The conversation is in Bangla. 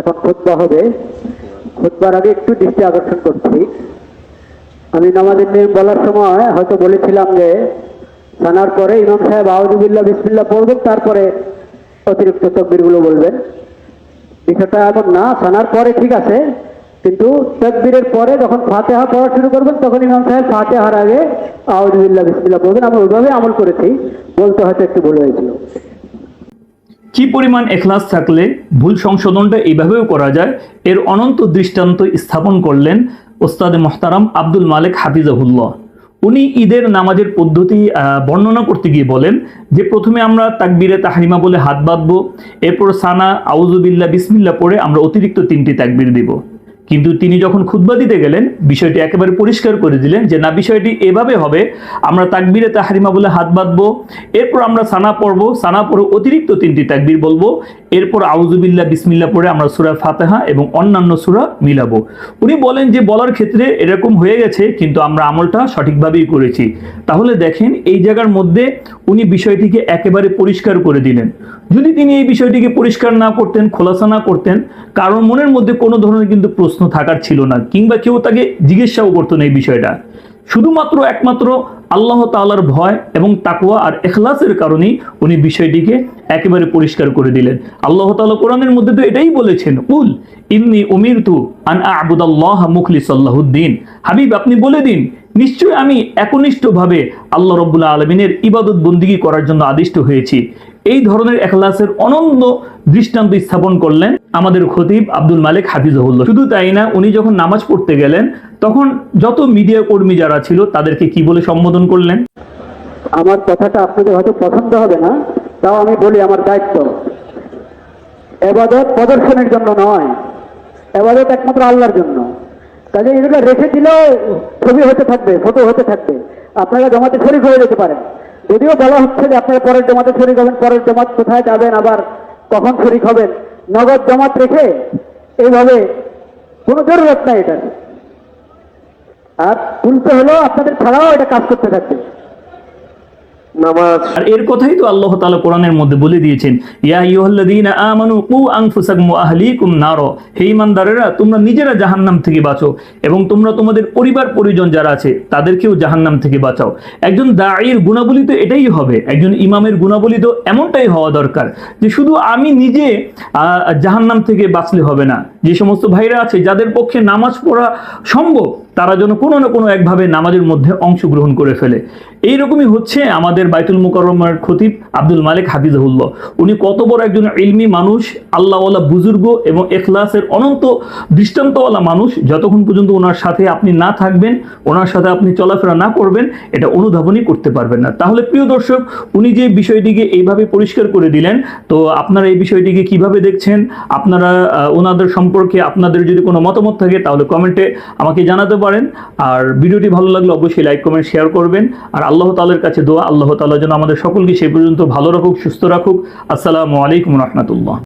এখন খুতবা হবে। খুতবার আগে একটু দৃষ্টি আকর্ষণ করছি। আমি নামাজের নিয়ম বলার সময় হয়তো বলেছিলাম যে সানার পরে ইমাম সাহেব আউজুবিল্লাহ বিসমিল্লাহ পড়বেন, তারপরে অতিরিক্ত তকবিরগুলো বলবেন। বিষয়টা এমন না সানার পরে ঠিক আছে, কিন্তু তকবীরের পরে যখন ফাতেহা পড়া শুরু করবেন, তখন ইমাম সাহেব ফাতেহার আগে আউজুবিল্লাহ বিসমিল্লাহ পড়বেন। আমরা ওইভাবে আমল করেছি, বলতে হয়তো একটু ভুল হয়েছিল। কি পরিমাণ এখলাস থাকলে ভুল সংশোধনটা এইভাবেও করা যায়? এর অনন্ত দৃষ্টান্ত স্থাপন করলেন ওস্তাদ মোহতারাম আব্দুল মালিক হাফিজাহুল্লাহ। উনি ঈদের নামাজের পদ্ধতি বর্ণনা করতে গিয়ে বলেন যে, প্রথমে আমরা তাকবিরে তাহরিমা বলে হাত বাঁধবো, এরপর সানা আউজুবিল্লা বিসমিল্লা পরে আমরা অতিরিক্ত তিনটি তাকবির দিব। কিন্তু তিনি যখন খুতবা দিতে গেলেন, বিষয়টি একেবারে পরিষ্কার করে দিলেন যে, না, বিষয়টি এভাবে হবে, আমরা তাকবিরে তাহারিমা বলে হাত বাঁধবো, এরপর আমরা সানা পড়ব, সানা পড়ে অতিরিক্ত তিনটি তাকবির বলব, এরপর আউজুবিল্লাহ বিসমিল্লা পড়ে আমরা সুরা ফাতেহা এবং অন্যান্য সুরা মিলাবো। উনি বলেন যে, বলার ক্ষেত্রে এরকম হয়ে গেছে, কিন্তু আমরা আমলটা সঠিকভাবেই করেছি। তাহলে দেখেন, এই জায়গার মধ্যে উনি বিষয়টিকে একেবারে পরিষ্কার করে দিলেন। যদি তিনি এই বিষয়টিকে পরিষ্কার না করতেন খোলাসা না করতেন কারণ মনের মধ্যে কোনো ধরনের কিন্তু প্রশ্ন থাকার ছিল না কিংবা কেউ তাকে জিজ্ঞাসাও করতো না এই বিষয়টা। শুধুমাত্র একমাত্র আল্লাহ তাআলার ভয় এবং তাকওয়া আর এখলাসের কারণেই উনি বিষয়টিকে একেবারে পরিষ্কার করে দিলেন। আল্লাহ তাআলা কোরআনের মধ্যে তো এটাই বলেছেন উল ইন্নি উমিরতু আন আবুদাল্লাহ মুখলিসাল্লাহুদ্দিন হাবিব, আপনি বলে দিন নিশ্চয় আমি একনিষ্ঠভাবে আল্লাহ রব্বুল্লাহ আলমিনের ইবাদত বন্দিগি করার জন্য আদিষ্ট হয়েছি। এই ধরনের এখলাসের অনন্য দৃষ্টান্ত স্থাপন করলেন আমাদের খতিব আব্দুল মালিক হাফিজহুল্লাহ। শুধু তাই না, উনি যখন নামাজ পড়তে গেলেন, তখন যত মিডিয়া কর্মী যারা ছিল, তাদেরকে কি বলে সম্বোধন করলেন? আমার কথাটা আপনাদের হয়তো পছন্দ হবে না, তাও আমি বলি আমার দায়িত্ব। এবাদত প্রদর্শনের জন্য নয়, এবাদত একমাত্র আল্লাহর জন্য। কাজে এগুলো রেখে দিলেও ছবি হতে থাকবে, ফটো হতে থাকবে, আপনারা জমাতে শরিক হয়ে যেতে পারেন। যদিও বলা হচ্ছে যে আপনারা পরের জমাতে শরিক হবেন, পরের জমাত কোথায় যাবেন, আবার কখন শরিক হবেন, নগদ জমাত রেখে এইভাবে কোনো জরুরত নাই এটার। আর উল্টো হলো আপনাদের ছাড়াও এটা কাজ করতে থাকবে। নামাজ। এর কথাই তো আল্লাহ তাআলা কোরআনের মধ্যে বলে দিয়েছেন, ইয়া আইয়ুহাল্লাযীনা আমানু কু আনফুসাকুম ওয়া আহলিকুম নার হে তোমরা নিজেরা জাহান্নাম থেকে বাঁচো এবং তোমরা তোমাদের পরিবার পরিজন যারা আছে, তাদেরকেও জাহান্নাম থেকে বাঁচাও। একজন দাঈর গুণাবলী তো এটাই হবে, একজন ইমামের গুণাবলী তো এমনটাই হওয়া দরকার যে শুধু আমি নিজে জাহান্নাম থেকে বাঁচলে হবে না। যে সমস্ত ভাইরা আছে, যাদের পক্ষে নামাজ পড়া সম্ভব, তারা যেন কোনো না কোনো একভাবে নামাজের মধ্যে অংশগ্রহণ করে ফেলে। এইরকমই হচ্ছে আমাদের বাইতুল মুকররমের খতিব আব্দুল মালিক হাফিজাহুল্লাহ। উনি কত বড় একজন ইলমি মানুষ, আল্লাহওয়ালা বুজুর্গ এবং এখলাসের অনন্ত দৃষ্টান্তওয়ালা মানুষ। যতক্ষণ পর্যন্ত ওনার সাথে আপনি না থাকবেন, ওনার সাথে আপনি চলাফেরা না করবেন, এটা অনুধাবনই করতে পারবেন না। তাহলে প্রিয় দর্শক, উনি যে বিষয়টিকে এইভাবে পরিষ্কার করে দিলেন, তো আপনারা এই বিষয়টিকে কীভাবে দেখছেন? আপনারা ওনাদের সম্পর্কে আপনাদের যদি কোনো মতামত থাকে, তাহলে কমেন্টে আমাকে জানাতে পারেন। আর ভিডিওটি ভালো লাগলে অবশ্যই লাইক, কমেন্ট, শেয়ার করবেন। আর আল্লাহ তালের কাছে দোয়া, আল্লাহ তালা যেন আমাদের সকলকে সে পর্যন্ত ভালো রাখুক, সুস্থ রাখুক। আসসালামু আলাইকুম রহমতুল্লাহ।